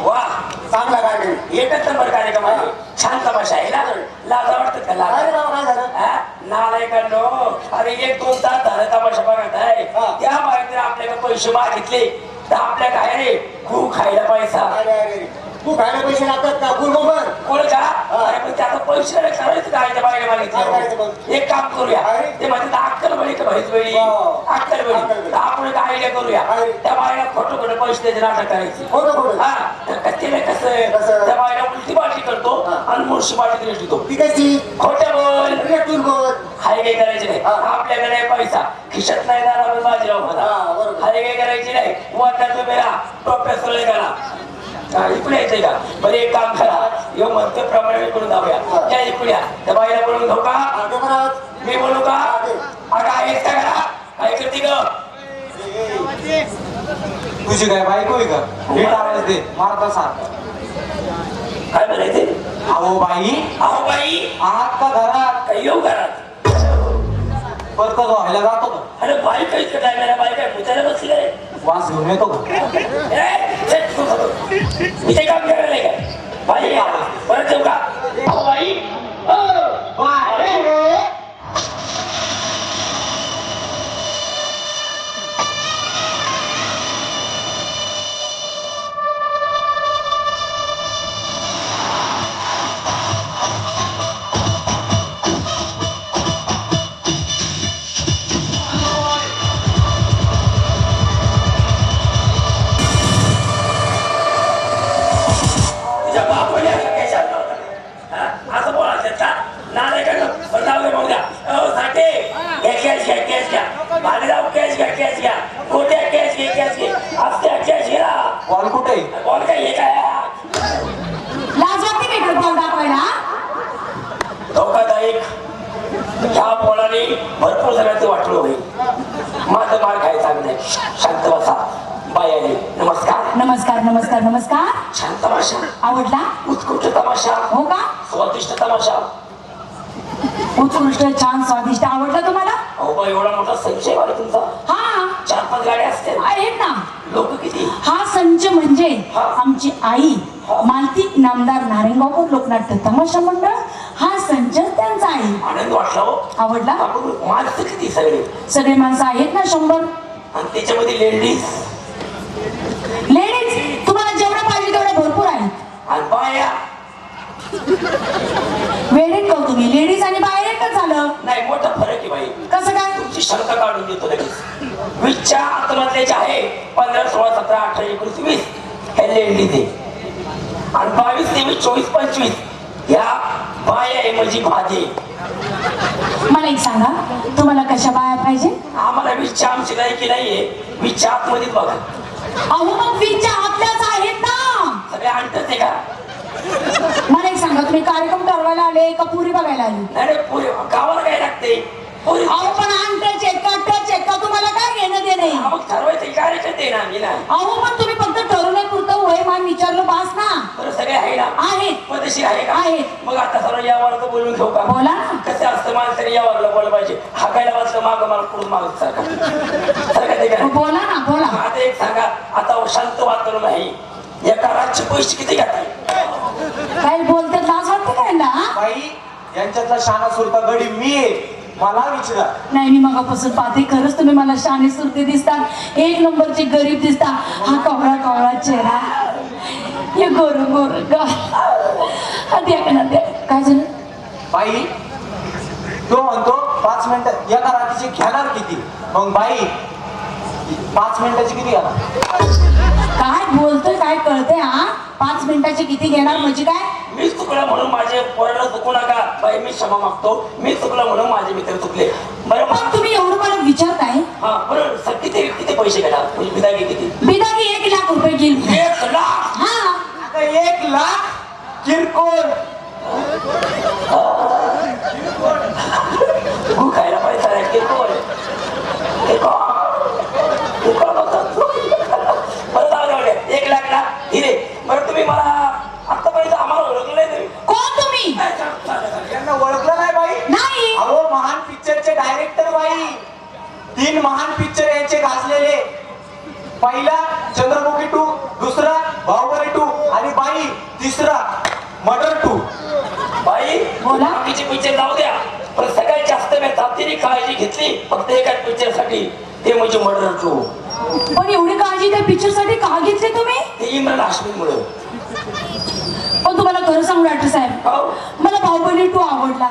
वा चांगला कार्यक्रम. एकच नंबर कार्यक्रम आहे. छान तमाशा आहे. ना लाजा वाटत का? अरे लाजा बाबा काय झालं? हा? नालायकांनो अरे एक दोन तास झालं तमाशा बघत आहे. त्या बाहेर आपल्याकडे पैसे मागितले तर आपल्या काय रे? खूप खायला पैसा. अरे अरे अरे. तू खायला पैसे लागतात का मोबर कोण का अरे पण त्याचा पैसे नाही करायचं काय त्या बाहेर काय करायचं मागितलं मग? एक काम करूया अरे. ते म्हणतात अक्कल बळी का भैस बळी हो. अक्कल बळी अक्कल बळी. तर आपण एक आयडिया करूया अरे. त्या बाहेर खोटं खोटं पैसे द्यायचे नाटक करायची खोटं खोटं? हा तर कसं कसं? त्या बाहेर उलटी बाटी करतो हा. आणि मुळशी बाटी दृष्टीतो ती कशी खोट्या बोल रेटून बोल हाय काय करायचे नाही हा. आपल्याकडे आहे पैसा खिशात नाही जाणार बाजीराव हा, म्हणा बरोबर. हाय काय करायची नाही टोप्या सोळे करा हा, इकडे यायचंय का? बरं एक काम करा. यो म्हणतो प्रमाणे करून जाऊया. त्या इकड्या त्या बाईला बोलून घेऊ का? मी बोलू का? अगं आहेस का करा काय करते ग? तुझी काय बायको आहे का? नीट आवाज दे. मारता सांग काय म्हणायचे? अहो बाई. अहो बाई. आहात का घरात? काय येऊ घरात? परत व्हायला जातो का अरे बाई काही काय बाई काय मुचायला बसली काय वास घेऊन येतो का इथे काम करायला काय परत येऊ का भाई ह्या बोलाने भरपूर जणांचं वाटलं होईल माझं मार काय नाही शांत बसा. बाय आली. नमस्कार. नमस्कार नमस्कार नमस्कार. छान तमाशा. आवडला? उत्कृष्ट तमाशा. हो का? स्वादिष्ट तमाशा. उत्कृष्ट छान स्वादिष्ट. आवडला तुम्हाला? अहो बा एवढा मोठा संशय वाला तुमचा. हा. चार पाच गाड्या असतील. आहेत ना. लोक किती? हा संच म्हणजे हा. आमची आई मालती नामदार नारायणगावकर लोकनाट्य तमाशा मंडळ. हा संच त्यांचा आहे. आनंद वाटला हो आवडला? आपण माणसं किती सगळे? सगळे माणसं आहेत ना शंभर? आणि त्याच्यामध्ये लेडीज लेडीज तुम्हाला जेवढं पाहिजे तेवढं भरपूर आहेत आणि बाया. वेळेत का तुम्ही लेडीज आणि बाहेर एकच झालं. नाही मोठा फरक आहे बाई. कसं काय? तुमची शंका काढून देतो लगेच. वीसच्या आतमधले जे आहे पंधरा सोळा सतरा अठरा एकोणीस वीस हे लेंडी दे आणि बावीस तेवीस चोवीस पंचवीस ह्या बाया आहे म्हणजे भाजी मला एक सांगा तुम्हाला कशा बाया पाहिजे? आम्हाला वीसच्या आमची लायकी नाहीये. वीसच्या आतमध्येच बघा. अहो मग वीजच्या आपल्याच आहेत ना. सगळे आणतात ते का मला एक सांगा तुम्ही कार्यक्रम ठरवायला आले का पुरी बघायला आली? नाही रे पुरी गावाला काय लागते? अहो पण अंतर चेक टच चेक तुम्हाला काय घेणं देणे? मग ठरवायचं कार्यकर्ते ना मी ना. अहो पण तुम्ही फक्त ठरवण्यापुरतं वय मान विचारलं बास ना. बरं सगळे आहे ना? आहेत पदशी आहे का? आहेत. मग आता सर्व यावर बोलून घेऊ का? बोला ना. कसं असतं माणसाने यावरला बोललं पाहिजे? हाकायला वाचलं माग मला पुढून माग सारखा. सारखा ते काय बोला ना बोला. आता एक सांगा आता शांत वातावरण आहे. एका रातचे पैसे किती घेताय काय बोलते लाज वाटते काय ना हा? बाई यांच्यातला शाना सुरता गडी मी आहे. मला विचारा. नाही मी मगापासून पाहते. खरंच तुम्ही मला शाने सुरते दिसतात. एक नंबरचे गरीब दिसतात हा कवळा कवळा चेहरा. हे गोर गोर काय झालं? बाई तो म्हणतो पाच मिनिटं एका रात्रीची घेणार किती? मग बाई पाच मिनिटाची किती घेणार? काय बोलतोय काय कळतंय हा? पाच मिनिटाचे किती घेणार? म्हणजे काय? मी चुकलं म्हणून माझे पोराला चुकू नका. बाई मी क्षमा मागतो. मी चुकलं म्हणून माझे मित्र चुकले. बरं पण तुम्ही एवढं मला विचारताय? हा बरं सर किती किती पैसे घेणार म्हणजे विदागी किती? बिदागी एक लाख रुपये घेईल एक लाख? हा. आता एक लाख किरकोळ तू खायला पैसा नाही किरकोळ हे कोण? हे कोण होतं? बरं जाऊ दे, जाऊ दे. एक लाख ना हिरे बरं तुम्ही मला आतापर्यंत आम्हाला ओळखलं नाही तुम्ही कोण तुम्ही काय सांग- सांगा, सांगा. यांना ओळखलं नाही बाई? नाही. अहो महान पिक्चरचे डायरेक्टर बाई. तीन महान पिक्चर यांचे गाजलेले. पहिला चंद्रमुखी टू दुसरा बाहुबली टू तिसरा मर्डर टू बाई बोला. बाकीचे पिक्चर जाऊ द्या. पण सगळ्यात जास्त मी तात्तीने काळजी घेतली फक्त एकाच पिक्चरसाठी. ते म्हणजे मर्डर टू पण एवढी काळजी त्या पिक्चरसाठी का घेतली तुम्ही? ते इम्रान हाशमीमुळे पण तुम्हाला खरं सांगू डॉक्टर साहेब. हो. मला बाहुबली टू आवडला.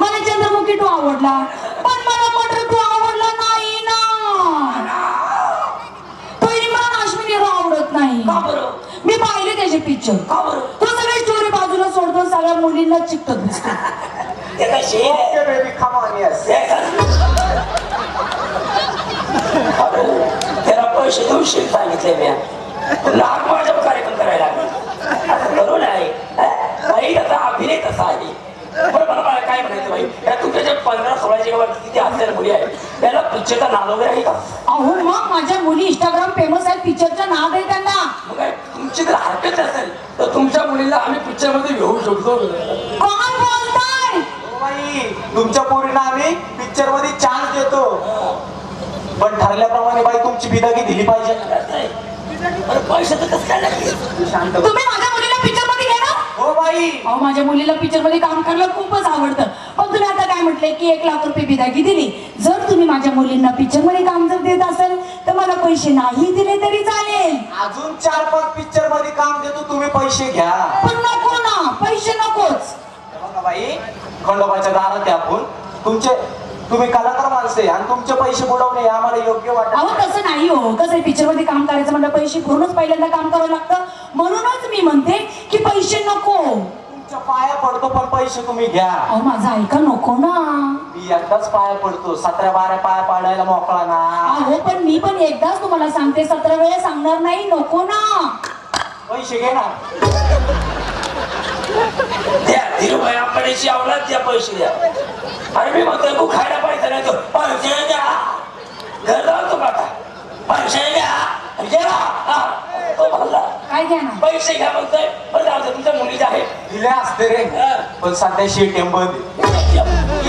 मला चंद्रमुखी टू आवडला. पण मला मटर टू आवडला नाही ना. तो इम्रान हाशमी हिरो आवडत नाही. मी पाहिले त्याचे पिक्चर का बरं? तो सगळी स्टोरी बाजूला सोडतो सगळ्या मुलींना चिकटत दिसतो त्याला पैसे देऊन सांगितले मी. लाख माझ्या कार्यक्रम करायला लागले असं करू नये काही त्याचा अभिनय तसा आहे पण मला मला काय म्हणायचं बाई? या तुमच्या जे पंधरा सोळाचे गावात किती असलेल्या मुली आहेत त्याला पिक्चरचा नाद वगैरे आहे का? अहो मग माझ्या मुली इंस्टाग्राम फेमस आहेत पिक्चरचा नाद आहे त्यांना. मग काय तुमची जर हरकत असेल तर तुमच्या मुलीला आम्ही पिक्चरमध्ये घेऊ शकतो कोण बोलताय? ओ बाई तुमच्या पोरींना आम्ही पिक्चरमध्ये चान्स देतो. पण ठरल्याप्रमाणे बाई तुमची बिदागी दिली पाहिजे. अरे पैसे तर कसं काय लागले शांत बस. तुम्ही माझ्या मुलीला पिक्चर हो बाई. अहो माझ्या मुलीला पिक्चरमध्ये काम करायला खूपच आवडतं. पण तुम्ही आता काय म्हटले की एक लाख रुपये बिदागी दिली. जर तुम्ही माझ्या मुलींना पिक्चरमध्ये काम जर देत असेल तर मला पैसे नाही दिले तरी चालेल. अजून चार पाच पिक्चरमध्ये काम देतो तुम्ही पैसे घ्या. पण नको ना पैसे नकोच. बघा बाई खंडोबाच्या दारात आहे आपण. तुमचे तुम्ही कलाकार माणसं आणि तुमचे पैसे बुडवणे हे आम्हाला योग्य वाटत अहो तसं नाही हो. कसं पिक्चरमध्ये काम करायचं म्हणजे पैसे भरूनच पहिल्यांदा काम करावं लागतं. म्हणूनच मी म्हणते की पैसे नको. तुमच्या पाया पडतो पण पैसे तुम्ही घ्या. अहो माझं ऐका नको ना. मी एकदाच पाया पडतो. सतरा बारा पाया पाडायला मोकळा ना. अहो पण मी पण एकदाच तुम्हाला सांगते सतरा वेळा सांगणार नाही नको ना. पैसे घे ना. द्या धीरूभाई आपल्याशी आवलात द्या पैसे द्या. अरे मी म्हणतोय तू खायला पैसे नाही तो. पैसे द्या. घर जाऊ तू आता पैसे द्या. हा. तो म्हणला काय घ्या ना? पैसे घ्या म्हणतोय. बरं जाऊ दे तुमच्या मुलीचे आहे. दिले असते रे. पण सध्या शेटीएम बंद आहे.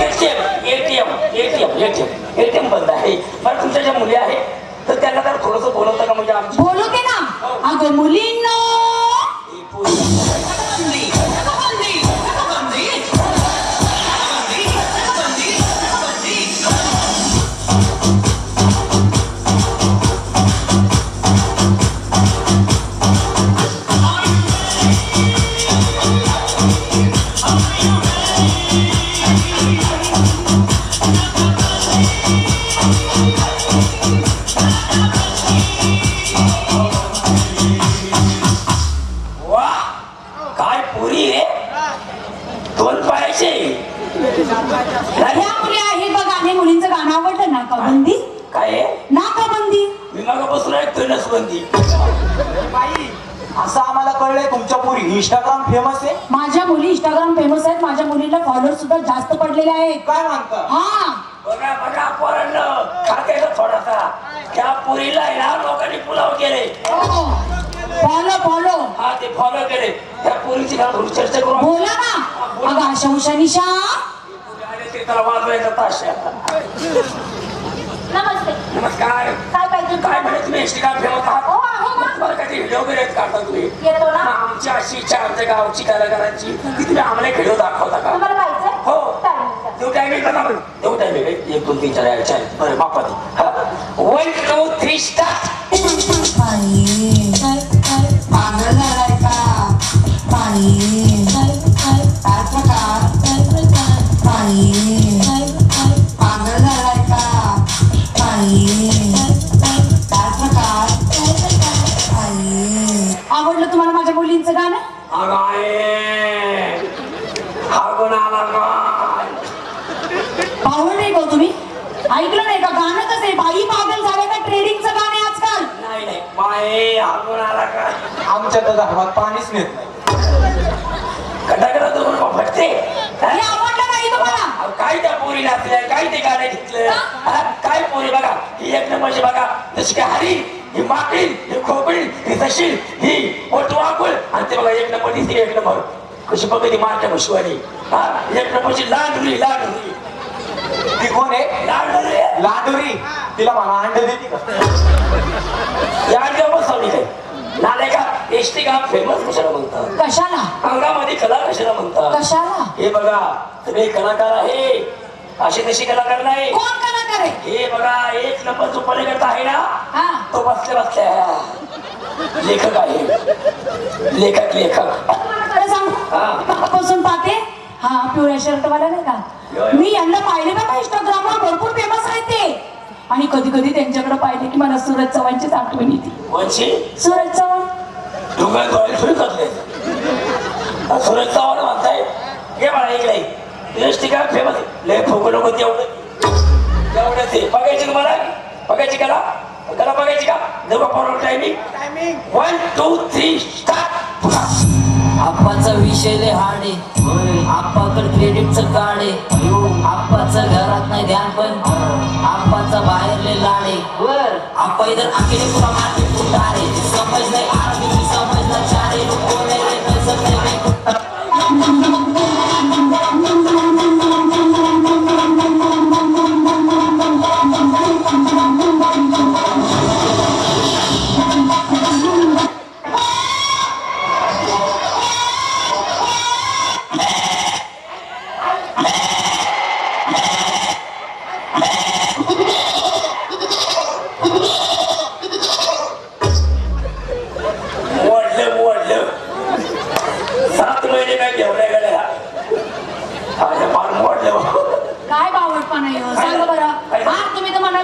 ATM ATM ATM ATM ATM बंद आहे. बरं तुमच्या ज्या मुली आहेत तर त्यांना जर थोडंसं बोलवतं का म्हणजे आमची? बोलवते ना. अगं मुलींनो सुद्धा जास्त पडलेले आहेत काय म्हणता? हा. बघा बघा पोरांना खात्याचा थोडासा. त्या पुरीला आहे ना लोकांनी पुलाव केले. Follow follow. हा ते फॉलो केले. त्या पुरीची ना थोडी चर्चा करू आपण. बोला ना. अगं आशा उषा निशा. आणि ते त्याला वाजवायचा ताशा नमस्ते. नमस्कार. काय पाहिजे? काय म्हणे तुम्ही? एसटी काम फेमस हो आहात आहे ना. तुम्हाला काही व्हिडिओ वगैरे काढता तुम्ही? येतो मग ना. आमची अशी इच्छा आमच्या गावची कलाकारांची की तुम्ही आम्हाला व्हिडिओ दाखवता का तुम्हाला पाहिजे हो चालेल देऊ टायमिंग का देऊ टायमिंग एक दोन तीन चार चार बरं बापा वन टू थ्री स्टार आला आमच्या तर धर्मात पाणीच नेत नाही. कटाकडा दोन फटते हे? आवडलं नाही तुम्हाला? काय त्या पोरी नाचल्या काय ते गाणं घेतलं? हा? काय पोरी बघा? ही एक नंबरची बघा जशी काय हरी ही माकडी ही खोबडी ही तशी ही पोटवाकुळ आणि ते बघा एक नंबर ती एक नंबर. कशी बघ ती मारच्या मशिवानी हा? एक नंबरची लांडुरी लांडुरी. ती कोण आहे? लांडुरी. लाडुरी. तिला म्हणा अंड देते का? या काय नाले का? एसटी का फेमस कशाला म्हणतात? कशाला? अंगामध्ये कला कशाला म्हणतात? कशाला? हे बघा तुम्ही कलाकार आहे. अशी तशी कलाकार नाही. कोण कलाकार आहे? हे बघा एक नंबर जो पलीकडचा आहे ना हा. तो बसल्या बसल्या लेखक आहे. लेखक लेखक. खरं सांग. हा. पासून पाहते. हा पिवळ्या शर्ट वाला नाही का? मी यांना पाहिले बघा इंस्टाग्रामवर भरपूर फेमस आहेत ते. आणि कधी कधी त्यांच्याकडे पाहिले की मला सूरज चव्हाणचीच आठवण येते. सूरज चव्हाण. डोंगर डोळे सुरू करले. सुरत चव्हाण म्हणताय हे मला इकडे एसटी का? फेमस लय फुगू नको तेवढं तेवढं ते. बघायची का मला बघायची कला? कला बघायची का? देऊ का timing one two three start आप्पाचा विषय लय हार्ड आहे. आप्पाकडे क्रेडिटचं कार्ड आहे. आप्पाचं घरात नाही ध्यान पण आप्पाचा बाहेर लय लाड आहे. आप्पा इधर अकेले पुरा मार्केट कुठं रे समज नाही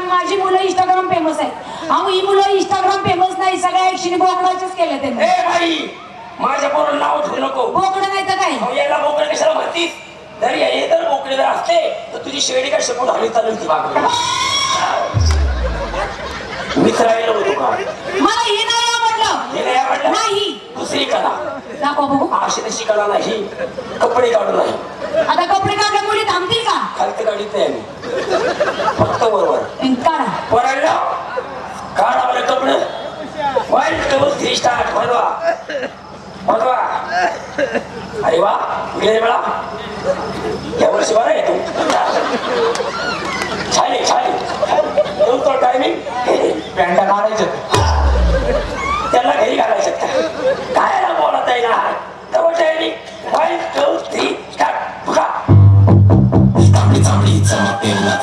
म्हणा माझी मुलं इंस्टाग्राम फेमस आहे अहो ही मुलं इंस्टाग्राम फेमस नाही सगळ्या ऍक्शन बोकडाचेच केले त्यांनी ए बाई माझ्या पोराला नाव ठेवू नको. बोकड नाही तर काय? अहो, याला बोकड कशाला म्हणतीस? जर हे जर बोकडे जर असते तर तुझी शेडी काय शकून हवी चालू होती बाबा मित्र आलेलो होतो का? मला हे नाही आवडलं. हे नाही आवडलं? नाही. दुसरी कला. दाखवा बघू. अशी तशी कला नाही. कपडे काढून नाही. आता कपडे काढल्या मुली थांबतील का खालते गाडीत नाही आम्ही. फक्त बरोबर आणि काढा बरं कपडे. वन टू थ्री बनवा बनवा अरे वा या वर्षी बरं आहे तू. छान छान तो टायमिंग पॅन्टा काढायचं. se mete en la.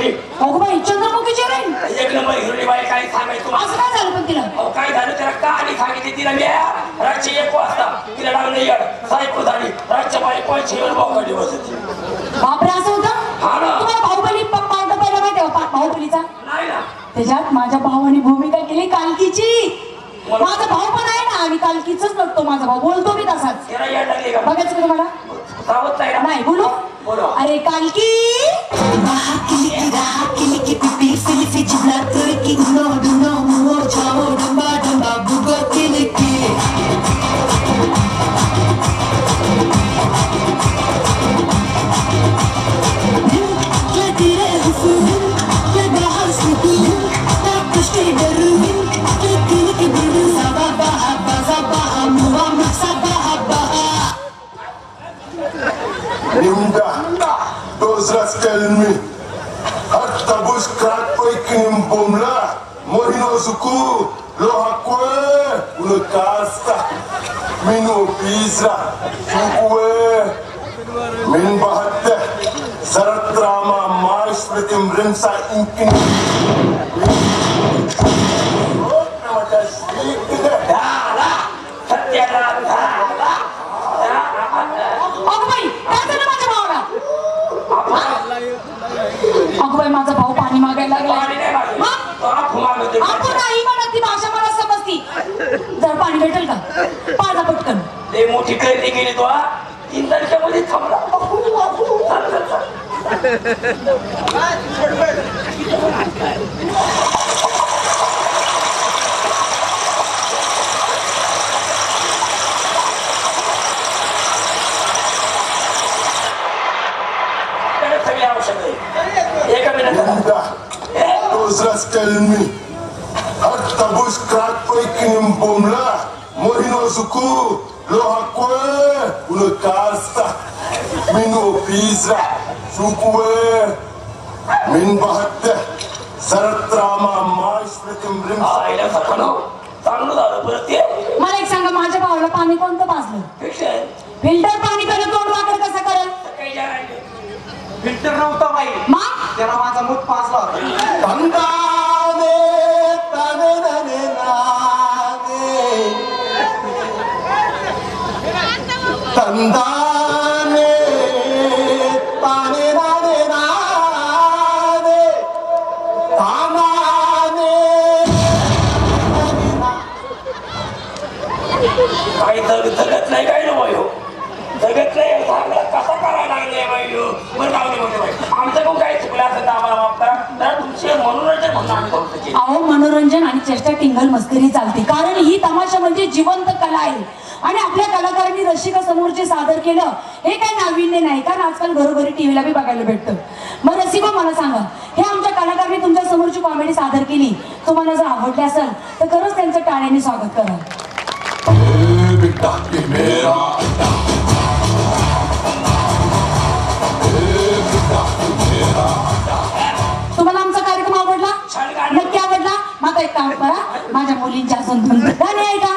Chandramukhi अगो बाई चंद्रमुखीची रे एक नंबर हिरोनी बाई काय सांगायचं तुम्हाला? असं काय झालं पण तिला? अहो काय झालं त्याला? का आणि सांगितली तिला? मी रातची एक वाजता तिला लागलं यड सायको झाली. रातच्या बाई कोणची येऊन बोकाडी बसत बापरे असं होतं? हा ना. तुम्हाला बाहुबली पार्ट पहिला माहिती आहे बाहुबलीचा? नाही ना. त्याच्यात माझ्या भावाने भूमिका केली कालकीची. माझा भाऊ पण आहे ना आणि कालकीच नसतो माझा भाऊ. बोलतो मी तसाच. बघायचं तुम्हाला? नाही नाही बोला. अरे कालकी Suku, Lohakwe, Unakasta, Minu Pisa, Sukwe, Min Bahate, Saratrama, Marsh with him, Inkin. जर पाणी भेटेल का? पाजा पटकन. लय मोठी खरेदी केली तो हा. इंधनच्या मध्ये थांबला. सगळी आवश्यक आहे. एका मिनिटात. in me. Hasta buscar pequeno bomla, morino zuku, lo hakwe, uno casta, mino pizza, zukwe, min bahatte, saratrama mais pretim rim. आईला सकाळं चांगलं झालं परत ते मला एक सांगा माझ्या भावाला पाणी कोणतं पाजलं फिक्शन फिल्टर पाणी त्याला तोंड वाकड कसं करेल काही जाणार फिल्टर नव्हता बाई मग त्याला माझा मूठ पाजला होता नने तंदाने ताने नाने नाने तानाने काही जग जगत नाही काय ना जगत नाही चांगलं कसा करायला लागले हो? बरं चुकलं असेल तर आम्हाला माफ करा. जरा तुमचे मनोरंजन म्हणून आम्ही अहो मनोरंजन आणि चेष्टा टिंगल मस्करी चालते. कारण ही तमाशा म्हणजे जिवंत कला आहे. आणि आपल्या कलाकारांनी रसिका समोर जे सादर केलं हे काही नाविन्य नाही. कारण आजकाल घरोघरी टीव्हीला बी बघायला भेटतं. मग रसिका हो, मला सांगा हे आमच्या कलाकारांनी तुमच्या समोरची कॉमेडी सादर केली तुम्हाला जर आवडली असेल तर खरंच त्यांचं टाळ्याने स्वागत करा. तुम्हाला आमचा कार्यक्रम आवडला? नक्की आवडला? माझा एक काम करा माझ्या मुलींच्या असून गाणे ऐका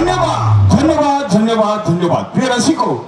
전려봐. 전려봐 전려봐 전녀바 피어난 식구